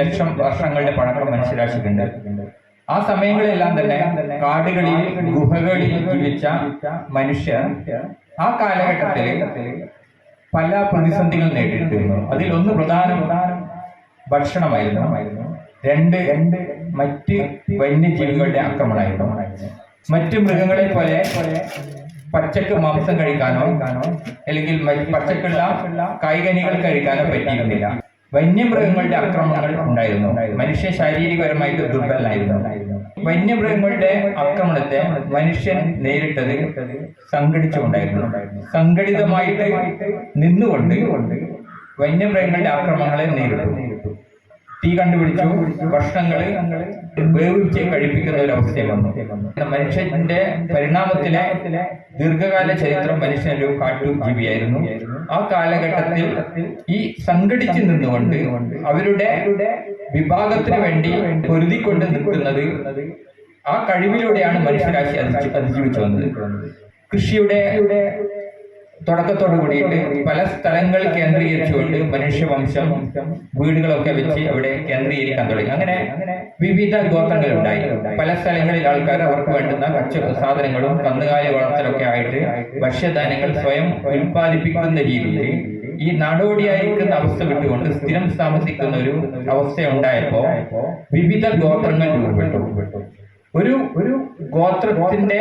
ലക്ഷം വർഷങ്ങളുടെ പഴക്കം മനുഷ്യരാശിക്കുണ്ട്. ആ സമയങ്ങളിലെല്ലാം തന്നെ കാടുകളിൽ ഗുഹകളിൽ ജീവിച്ച മനുഷ്യർ ആ കാലഘട്ടത്തിൽ പല പ്രതിസന്ധികൾ നേരിട്ടിരുന്നു. അതിൽ ഒന്ന് പ്രധാന ഭക്ഷണമായിരുന്നു. രണ്ട് രണ്ട് മറ്റ് വന്യജീവികളുടെ ആക്രമണമായിരുന്നു. മറ്റ് മൃഗങ്ങളെ പോലെ പച്ചക്ക് മാംസം കഴിക്കാനോ അല്ലെങ്കിൽ പച്ചക്കുള്ള കായികനികൾ കഴിക്കാനോ പറ്റിയിരുന്നില്ല. വന്യമൃഗങ്ങളുടെ ആക്രമണങ്ങൾ ഉണ്ടായിരുന്നു. മനുഷ്യ ശാരീരികപരമായിട്ട് ദുർബലനായിരുന്നു. വന്യമൃഗങ്ങളുടെ ആക്രമണത്തെ മനുഷ്യൻ നേരിട്ടത് സംഘടിച്ചുകൊണ്ടായിരുന്നു. സംഘടിതമായിട്ട് നിന്നുകൊണ്ട് വന്യമൃഗങ്ങളുടെ ആക്രമണങ്ങളെ നേരിട്ടു. തീ കണ്ടുപിടിച്ചു. ഭക്ഷണങ്ങൾ വേവിച്ച് കഴിപ്പിക്കുന്ന ഒരു അവസ്ഥ വന്നു. മനുഷ്യന്റെ പരിണാമത്തിലെ ദീർഘകാല ചരിത്രം മനുഷ്യൻ ഒരു കാട്ടു ജീവിയായിരുന്നു. ആ കാലഘട്ടത്തിൽ ഈ സംഘടിച്ച് നിന്നുകൊണ്ട് അവരുടെ വിഭാഗത്തിന് വേണ്ടി പൊരുതിക്കൊണ്ട് നിൽക്കുന്നത് ആ കഴിവിലൂടെയാണ് മനുഷ്യരാശി അതിജീ- അതിജീവിച്ചു വന്നത്. കൃഷിയുടെ തുടക്കത്തോട് കൂടിയിട്ട് പല സ്ഥലങ്ങൾ കേന്ദ്രീകരിച്ചുകൊണ്ട് മനുഷ്യവംശം വീടുകളൊക്കെ വെച്ച് അവിടെ കേന്ദ്രീകരിക്കാൻ തുടങ്ങി. അങ്ങനെ വിവിധ ഗോത്രങ്ങൾ ഉണ്ടായി. പല സ്ഥലങ്ങളിൽ ആൾക്കാർ അവർക്ക് വേണ്ടുന്ന കച്ച സാധനങ്ങളും കന്നുകാലി വളർത്തലൊക്കെ ആയിട്ട് ഭക്ഷ്യധാന്യങ്ങൾ സ്വയം ഉൽപ്പാദിപ്പിക്കുന്ന രീതിയിൽ ഈ നാടോടിയായിരിക്കുന്ന അവസ്ഥ വിട്ടുകൊണ്ട് സ്ഥിരം താമസിക്കുന്ന ഒരു അവസ്ഥ ഉണ്ടായപ്പോ വിവിധ ഗോത്രങ്ങൾ രൂപപ്പെട്ടു. ഒരു ഒരു ഗോത്രത്തിന്റെ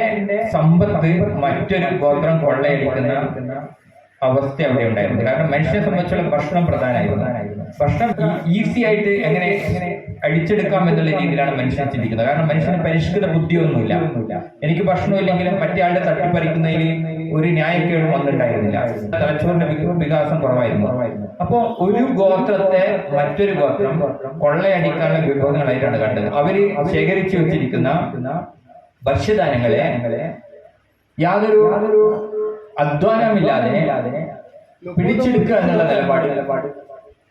സമ്പത്ത് മറ്റൊരു ഗോത്രം കൊള്ളയടിക്കുന്ന അവസ്ഥ അവിടെ ഉണ്ടായിരുന്നു. കാരണം മനുഷ്യനെ സംബന്ധിച്ചുള്ള ഭക്ഷണം പ്രധാനമായിരുന്നു. ഭക്ഷണം ഈസി ആയിട്ട് എങ്ങനെ അടിച്ചെടുക്കാം എന്നുള്ള രീതിയിലാണ് മനുഷ്യൻ ചിന്തിക്കുന്നത്. കാരണം മനുഷ്യന് പരിഷ്കൃത ബുദ്ധിയൊന്നുമില്ല. എനിക്ക് ഭക്ഷണം ഇല്ലെങ്കിലും മറ്റേ ആളുടെ തട്ടിപ്പറിക്കുന്നതിൽ ഒരു ന്യായക്കേടും വന്നിട്ടുണ്ടായിരുന്നില്ല. തലച്ചോറിന്റെ വികാസം കുറവായിരുന്നു. അപ്പോ ഒരു ഗോത്രത്തെ മറ്റൊരു ഗോത്രം കൊള്ളയടിക്കാനുള്ള വിഭവങ്ങളായിട്ടാണ് കണ്ടത്. അവർ ശേഖരിച്ചു വെച്ചിരിക്കുന്ന ഭക്ഷ്യധാന്യങ്ങളെ യാതൊരു അധ്വാനമില്ലാതെ പിടിച്ചെടുക്കുക എന്നുള്ള നിലപാട് നിലപാട്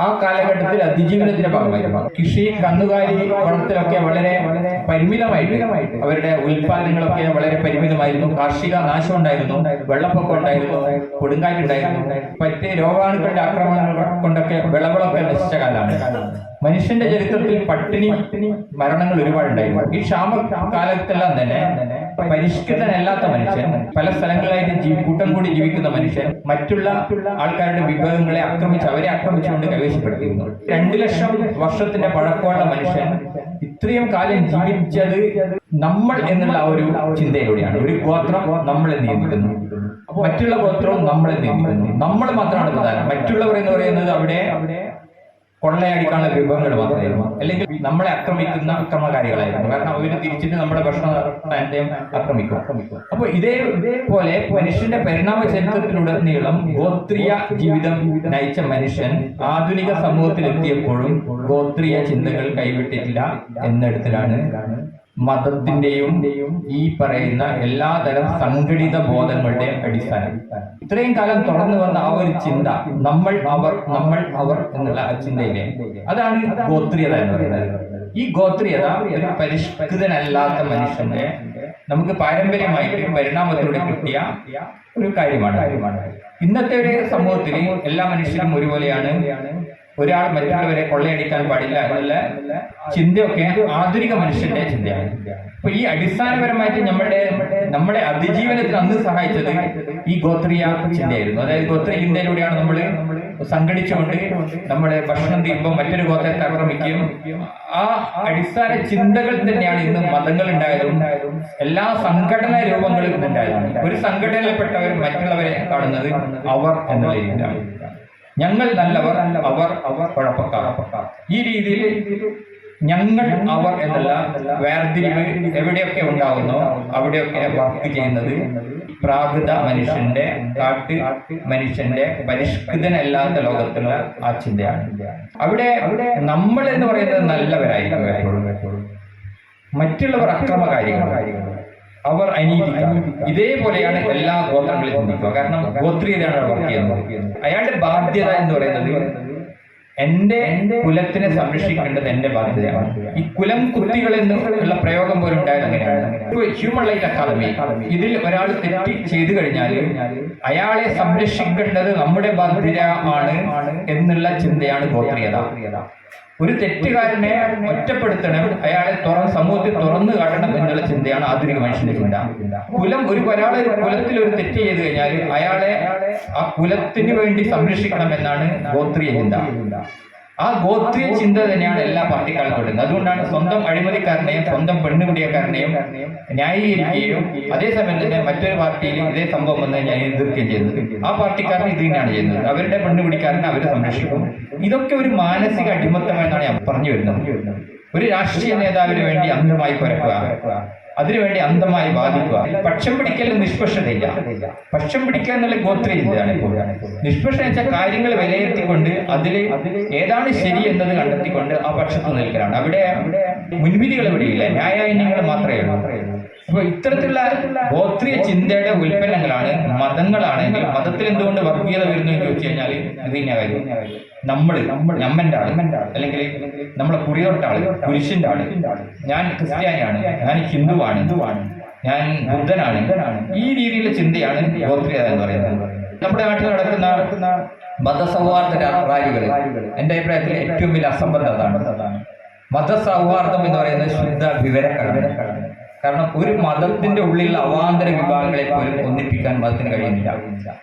ആ കാലഘട്ടത്തിൽ അതിജീവനത്തിന്റെ ഭാഗമായിരുന്നു. കൃഷി കന്നുകാലി വളർത്തലൊക്കെ വളരെ പരിമിതമായിട്ട് അവരുടെ ഉൽപാദനങ്ങളൊക്കെ വളരെ പരിമിതമായിരുന്നു. കാർഷിക നാശം ഉണ്ടായിരുന്നു. വെള്ളപ്പൊക്കം ഉണ്ടായിരുന്നു. കൊടുങ്കാറ്റുണ്ടായിരുന്നു മറ്റ് രോഗാണുക്കളുടെ ആക്രമണങ്ങൾ കൊണ്ടൊക്കെ വിളവളൊക്കെ നശിച്ച കാലമാണ്. മനുഷ്യന്റെ ചരിത്രത്തിൽ പട്ടിണി മരണങ്ങൾ ഒരുപാടുണ്ടായിരുന്നു ഈ ക്ഷാമ കാലത്തെല്ലാം തന്നെ പരിഷ്കൃതനല്ലാത്ത മനുഷ്യൻ പല സ്ഥലങ്ങളിലായിട്ട് കൂട്ടം കൂടി ജീവിക്കുന്ന മനുഷ്യൻ മറ്റുള്ള ആൾക്കാരുടെ വിഭവങ്ങളെ ആക്രമിച്ച് അവരെ ആക്രമിച്ചുകൊണ്ട് കൈവശപ്പെടുത്തിയിരുന്നു. രണ്ടു ലക്ഷം വർഷത്തിന്റെ പഴക്കമുള്ള മനുഷ്യൻ ഇത്രയും കാലം ജീവിച്ചത് നമ്മൾ എന്നുള്ള ആ ഒരു ചിന്തയിലൂടെയാണ്. ഒരു ഗോത്രം നമ്മളെ നിയന്ത്രിക്കുന്നു. മറ്റുള്ള ഗോത്രവും നമ്മളെ നിയന്ത്രിക്കുന്നു. നമ്മൾ മാത്രമാണ് പ്രധാനം. മറ്റുള്ളവർ എന്ന് പറയുന്നത് അവിടെ കൊള്ളയടിക്കാനുള്ള വിഭവങ്ങൾ മാത്രമായിരുന്നു അല്ലെങ്കിൽ നമ്മളെ ആക്രമിക്കുന്ന അക്രമകാരികളായിരുന്നു കാരണം അവർ തിരിച്ചിട്ട് നമ്മുടെ ഭക്ഷണ അദ്ദേഹം ആക്രമിക്കും. അപ്പൊ ഇതേ ഇതേപോലെ മനുഷ്യന്റെ പരിണാമ ചരിത്രത്തിലുടനീളം ഗോത്രീയ ജീവിതം നയിച്ച മനുഷ്യൻ ആധുനിക സമൂഹത്തിൽ എത്തിയപ്പോഴും ഗോത്രീയ ചിന്തകൾ കൈവിട്ടിട്ടില്ല എന്നിടത്തിലാണ് മതത്തിന്റെയും ഈ പറയുന്ന എല്ലാതരം സംഘടിത ബോധങ്ങളുടെയും അടിസ്ഥാനം. ഇത്രയും കാലം തുടർന്നു വന്ന ആ ഒരു ചിന്ത നമ്മൾ അവർ നമ്മൾ അവർ എന്നുള്ള ആ ചിന്തയിലെ അതാണ് ഗോത്രീയത എന്ന് പറയുന്നത്. ഈ ഗോത്രീയത ഒരു പരിഷ്കൃതനല്ലാത്ത മനുഷ്യന്റെ നമുക്ക് പാരമ്പര്യമായിട്ട് പരിണാമത്തിലൂടെ കിട്ടിയ ഒരു കാര്യമാണ്. ഇന്നത്തെ ഒരു സമൂഹത്തിൽ എല്ലാ മനുഷ്യരും ഒരുപോലെയാണ്. ഒരാൾ മറ്റുള്ളവരെ കൊള്ളയടിക്കാൻ പാടില്ല എന്നുള്ള ചിന്തയൊക്കെ ആധുനിക മനുഷ്യന്റെ ചിന്തയാണ്. അപ്പൊ ഈ അടിസ്ഥാനപരമായിട്ട് നമ്മുടെ നമ്മുടെ അതിജീവനത്തിന് അന്ന് സഹായിച്ചത് ഈ ഗോത്രീയ ചിന്തയായിരുന്നു. അതായത് ഗോത്രീയ ചിന്തയിലൂടെയാണ് നമ്മൾ സംഘടിച്ചുകൊണ്ട് നമ്മുടെ ഭക്ഷണം തീരുമ്പോൾ മറ്റൊരു ഗോത്രത്തെ ആക്രമിക്കുകയും ആ അടിസ്ഥാന ചിന്തകൾ തന്നെയാണ് ഇന്ന് മതങ്ങൾ ഉണ്ടായതും എല്ലാ സംഘടനാ രൂപങ്ങളും ഉണ്ടായതും ഒരു സംഘടനയിൽപ്പെട്ടവർ മറ്റുള്ളവരെ കാണുന്നത് അവർ എന്നുള്ള രീതിയിലാണ് ഞങ്ങൾ നല്ലവർ അവർ അവർ ഈ രീതിയിൽ ഞങ്ങൾ അവർ എന്നല്ല വേർതിരിവ് എവിടെയൊക്കെ ഉണ്ടാകുന്നോ അവിടെയൊക്കെ വർക്ക് ചെയ്യുന്നത് പ്രാകൃത മനുഷ്യന്റെ കാട്ട് മനുഷ്യന്റെ പരിഷ്കൃതനല്ലാത്ത ലോകത്തുള്ള ആ ചിന്തയാണ്. അവിടെ നമ്മൾ എന്ന് പറയുന്നത് നല്ലവരായിരിക്കും. മറ്റുള്ളവർ അക്രമകാരികൾ അവർ അനീതിക്കാർ. ഇതേപോലെയാണ് എല്ലാ ഗോത്രങ്ങളിലും ചിന്തിക്കുക കാരണം ഗോത്രീയരാണ് വർക്ക് ചെയ്യുന്നത്. അയാളുടെ ബാധ്യത എന്ന് പറയുന്നത് എന്റെ കുലത്തിനെ സംരക്ഷിക്കേണ്ടത് എന്റെ ബാധ്യതയാണ്. ഈ കുലം കുത്തികൾ എന്ന് ഉള്ള പ്രയോഗം പോലും ഉണ്ടായത് അങ്ങനെയാണ്. ഹ്യൂമൻ ലൈഫ് അക്കാദമി ഇതിൽ ഒരാൾ തെറ്റി ചെയ്തു കഴിഞ്ഞാൽ അയാളെ സംരക്ഷിക്കേണ്ടത് നമ്മുടെ ബാധ്യത ആണ് എന്നുള്ള ചിന്തയാണ് ഗോത്രീയത. ഒരു തെറ്റുകാരനെ ഒറ്റപ്പെടുത്തണം. അയാളെ തുറന്ന് സമൂഹത്തിൽ തുറന്നു കാട്ടണം എന്നുള്ള ചിന്തയാണ് ആധുനിക മനുഷ്യന്റെ ചിന്ത. കുലം ഒരു ഒരാളെ കുലത്തിൽ ഒരു തെറ്റ് ചെയ്ത് കഴിഞ്ഞാൽ അയാളെ ആ കുലത്തിന് വേണ്ടി സംരക്ഷിക്കണം എന്നാണ് ഗോത്രീയ ചിന്ത. ആ ഗോത്രീയ ചിന്ത തന്നെയാണ് എല്ലാ പാർട്ടിക്കാരും ഇടുന്നത്. അതുകൊണ്ടാണ് സ്വന്തം അഴിമതിക്കാരനെയും സ്വന്തം പെണ്ണുകുടിയക്കാരനെയും ന്യായീകരിക്കുകയും അതേസമയം തന്നെ മറ്റൊരു പാർട്ടിയിൽ ഇതേ സംഭവം വന്ന് ഞാൻ എതിർക്കുകയും ചെയ്യുന്നത്. ആ പാർട്ടിക്കാരൻ ഇത് തന്നെയാണ് ചെയ്യുന്നത്. അവരുടെ പെണ്ണുപിടിക്കാരനെ അവർ സംരക്ഷിക്കും. ഇതൊക്കെ ഒരു മാനസിക അടിമത്തമെന്നാണ് ഞാൻ പറഞ്ഞു വരുന്നത്. ഒരു രാഷ്ട്രീയ നേതാവിന് വേണ്ടി അന്ധമായി പരക്കുക. അതിനുവേണ്ടി അന്ധമായി ബാധിക്കുക പക്ഷം പിടിക്കൽ നിഷ്പക്ഷതയില്ല പക്ഷം പിടിക്കുക എന്നുള്ള ഗോത്രീയ ചിന്തയാണ് ഇപ്പോൾ നിഷ്പക്ഷ വെച്ചാൽ കാര്യങ്ങൾ വിലയിരുത്തിക്കൊണ്ട് അതിൽ ഏതാണ് ശരി എന്നത് കണ്ടെത്തിക്കൊണ്ട് ആ പക്ഷത്ത് നിൽക്കലാണ്. അവിടെ മുൻവിധികൾ ഇവിടെയില്ല. ന്യായാന്യങ്ങൾ മാത്രമേ ഉള്ളൂ. അപ്പൊ ഇത്തരത്തിലുള്ള ഗോത്രീയ ചിന്തയുടെ ഉൽപ്പന്നങ്ങളാണ് മതങ്ങളാണെങ്കിൽ മതത്തിൽ എന്തുകൊണ്ട് വർഗീയത വരുന്നു എന്ന് ചോദിച്ചു കഴിഞ്ഞാൽ ഇത് തന്നെ കാര്യം നമ്മൾ നമ്മന്റെ ആൾ അല്ലെങ്കിൽ നമ്മളെ കുറിയോട്ട ആൾ പുരുഷന്റെ ആൾ. ഞാൻ ക്രിസ്ത്യാനിയാണ് ഞാൻ ഹിന്ദുവാണ് ഹിന്ദുവാണ് ഞാൻ ബുദ്ധനാണ്. ഈ രീതിയിലെ ചിന്തയാണ് ഗോത്രീയത എന്ന് പറയുന്നത്. നമ്മുടെ നാട്ടിൽ നടക്കുന്ന മതസൗഹാർദ്ദ റാലികൾ എന്റെ അഭിപ്രായത്തിൽ ഏറ്റവും വലിയ അസംബന്ധതാണ് മതസൗഹാർദ്ദം എന്ന് പറയുന്നത് ശുദ്ധ വിവരക്കടമാണ് കാരണം ഒരു മതത്തിന്റെ ഉള്ളിലുള്ള അവാന്തര വിഭാഗങ്ങളെ പോലും ഒന്നിപ്പിക്കാൻ മതത്തിന് കഴിയുന്നില്ല.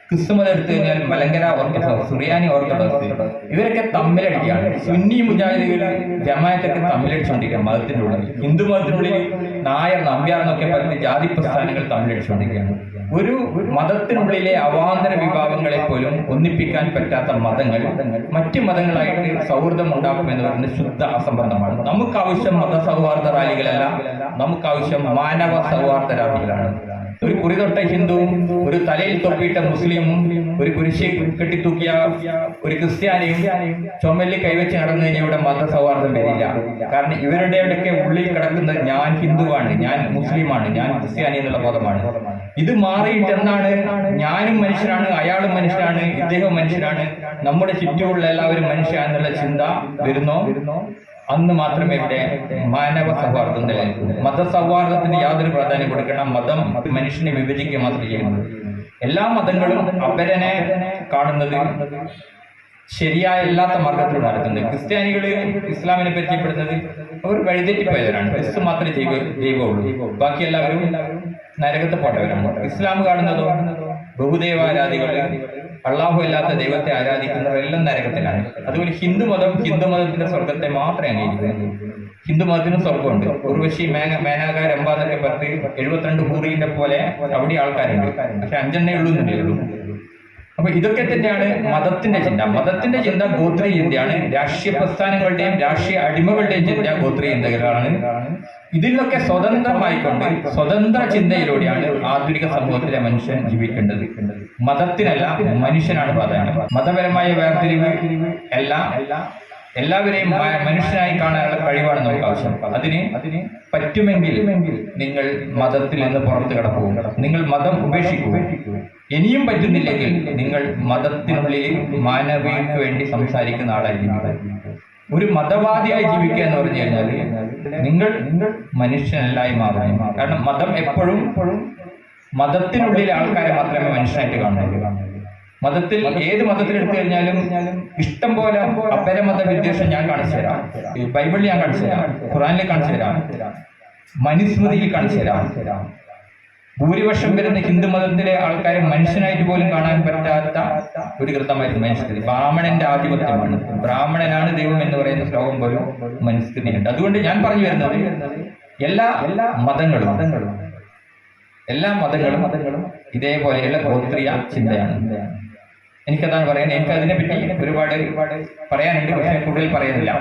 ക്രിസ്തു മതം എടുത്തു കഴിഞ്ഞാൽ മലങ്കര ഓർത്തഡോക്സ് സുറിയാനി ഓർത്തഡോക്സ് ഇവരൊക്കെ തമ്മിലടിക്കുകയാണ് സുന്നി മുജാഹിദികൾ ജമായത്തൊക്കെ തമ്മിലടിച്ചുകൊണ്ടിരിക്കുകയാണ് മതത്തിന്റെ ഉള്ളിൽ. ഹിന്ദു മതത്തിനുള്ളിൽ നായർ നമ്പ്യാർ എന്നൊക്കെ പറഞ്ഞ് ജാതി പ്രസ്ഥാനങ്ങൾ തമ്മിലടിച്ചുകൊണ്ടിരിക്കുകയാണ് ഒരു മതത്തിനുള്ളിലെ അവാന്തര വിഭാഗങ്ങളെ പോലും ഒന്നിപ്പിക്കാൻ പറ്റാത്ത മതങ്ങൾ മറ്റ് മതങ്ങളായിട്ട് സൗഹൃദം ഉണ്ടാക്കും എന്ന് പറയുന്നത് ശുദ്ധ അസംബന്ധമാണ്. നമുക്ക് ആവശ്യം മതസൗഹാർദ്ദ റാലികളല്ല നമുക്ക് ആവശ്യം മാനവ സൗഹാർദ്ദ റാലികളാണ്. ഒരു കുറിതൊട്ട ഹിന്ദുവും ഒരു തലയിൽ തൊപ്പിയിട്ട മുസ്ലിമും ഒരു കുരിശി കെട്ടിത്തൂക്കിയ ഒരു ക്രിസ്ത്യാനിയും ചുമലിൽ കൈവച്ച് നടന്നു കഴിഞ്ഞാൽ ഇവിടെ മതസൗഹാർദ്ദം വരില്ല. കാരണം ഇവരുടെയൊക്കെ ഉള്ളിൽ കിടക്കുന്നത് ഞാൻ ഹിന്ദുവാണ് ഞാൻ മുസ്ലിമാണ് ഞാൻ ക്രിസ്ത്യാനി എന്നുള്ള പദമാണ് ഇത് മാറിയിട്ട് എന്താണ് ഞാനും മനുഷ്യനാണ് അയാളും മനുഷ്യനാണ് ഇദ്ദേഹം മനുഷ്യനാണ് നമ്മുടെ ചുറ്റുമുള്ള എല്ലാവരും മനുഷ്യ എന്നുള്ള ചിന്ത വരുന്നോ. അന്ന് മാത്രമേ ഇവിടെ മാനവ സൗഹാർദ്ദം നിലനിൽക്കൂ. മതസൗഹാർദ്ദത്തിന് യാതൊരു പ്രാധാന്യം കൊടുക്കണം. മതം മനുഷ്യനെ വിഭജിക്കുക മാത്രമേ ചെയ്യുന്നത് എല്ലാ മതങ്ങളും അപരനെ കാണുന്നത് ശരിയായ അല്ലാത്ത മാർഗത്തിലൂടെ നടക്കുന്നത്. ക്രിസ്ത്യാനികൾ ഇസ്ലാമിനെ പരിചയപ്പെടുന്നത് അവർ വഴിതെറ്റിപ്പോയവരാണ്. ക്രിസ്തു മാത്രമേ ദൈവമുള്ളൂ. ബാക്കി എല്ലാവരും നരകത്ത് പോട്ടവരാണ് ഇസ്ലാം കാണുന്നതോ? ബഹുദൈവാരാധികൾ അള്ളാഹു അല്ലാത്ത ദൈവത്തെ ആരാധിക്കുന്നവരെല്ലാം നരകത്തിലാണ്. അതുപോലെ ഹിന്ദു മതം ഹിന്ദു മതത്തിന്റെ സ്വർഗത്തെ മാത്രമേ അംഗീകരിക്കുന്നത് ഹിന്ദു മതത്തിന് സ്വർഗമുണ്ട് ഉർവശി മേഘ മേനാക എന്നൊക്കെ പത്ത് എഴുപത്തിരണ്ട് ഹൂറിന്റെ പോലെ അവിടെ ആൾക്കാരുണ്ട്. പക്ഷെ അഞ്ചെണ്ണേ ഉള്ളൂ എന്നേ ഉള്ളൂ. അപ്പൊ ഇതൊക്കെ തന്നെയാണ് മതത്തിന്റെ ചിന്ത. മതത്തിന്റെ ചിന്ത ഗോത്രീയ ചിന്തയാണ്. രാഷ്ട്രീയ പ്രസ്ഥാനങ്ങളുടെയും രാഷ്ട്രീയ അടിമകളുടെയും ചിന്ത ഗോത്രീയ ചിന്തകളാണ്. ഇതിലൊക്കെ സ്വതന്ത്രമായിക്കൊണ്ട് സ്വതന്ത്ര ചിന്തയിലൂടെയാണ് ആധുനിക സമൂഹത്തിലെ മനുഷ്യൻ ജീവിക്കേണ്ടത്. മതത്തിനല്ല മനുഷ്യനാണ് പ്രാധാന്യം. മതപരമായ വേർതിരിവ് എല്ലാം എല്ലാവരെയും മനുഷ്യനായി കാണാനുള്ള കഴിവാണ് നമുക്ക് ആവശ്യം. അതിന് അതിന് പറ്റുമെങ്കിൽ നിങ്ങൾ മതത്തിൽ നിന്ന് പുറത്തു കിടക്കുക നിങ്ങൾ മതം ഉപേക്ഷിക്കുക ഇനിയും പറ്റുന്നില്ലെങ്കിൽ നിങ്ങൾ മതത്തിനുള്ളിൽ മാനവികൾക്ക് വേണ്ടി സംസാരിക്കുന്ന ആളായിരിക്കും. ഒരു മതവാദിയായി ജീവിക്കുക എന്ന് പറഞ്ഞു കഴിഞ്ഞാൽ നിങ്ങൾ നിങ്ങൾ മനുഷ്യനല്ലായി മാറും കാരണം മതം എപ്പോഴും എപ്പോഴും മതത്തിനുള്ളിൽ ആൾക്കാരെ മാത്രമേ മനുഷ്യനായിട്ട് കാണുന്നുള്ളൂ. മതത്തിൽ ഏത് മതത്തിൽ എടുത്തു കഴിഞ്ഞാലും ഇഷ്ടം പോലെ അപരമത വിദ്വേഷം ഞാൻ കാണിച്ചു തരാം. ബൈബിളിൽ ഞാൻ കാണിച്ചു തരാം. ഖുറാനിൽ കാണിച്ചു തരാം. മനുസ്മൃതിയിൽ കാണിച്ചു തരാം. ഭൂരിപക്ഷം വരുന്ന ഹിന്ദു മതത്തിലെ ആൾക്കാരെ മനുഷ്യനായിട്ട് പോലും കാണാൻ പറ്റാത്ത ഒരു കൃതമായിരുന്നു മനുഷ്യസ്ഥിതി. ബ്രാഹ്മണന്റെ ആധിപത്യമാണ്. ബ്രാഹ്മണനാണ് ദൈവം എന്ന് പറയുന്ന ശ്ലോകം പോലും മനുസ്ഥിതിയുണ്ട് അതുകൊണ്ട് ഞാൻ പറഞ്ഞു വരുന്നത് എല്ലാ എല്ലാ മതങ്ങളും എല്ലാ മതങ്ങളും മതങ്ങളും ഇതേപോലെയുള്ള ഗോത്രീയ ചിന്തയാണ്. എനിക്കതാണ് പറയാൻ എനിക്ക് അതിനെ പറ്റി ഒരുപാട് ഒരുപാട് പറയാനുണ്ട്. പക്ഷേ കൂടുതൽ പറയുന്നില്ല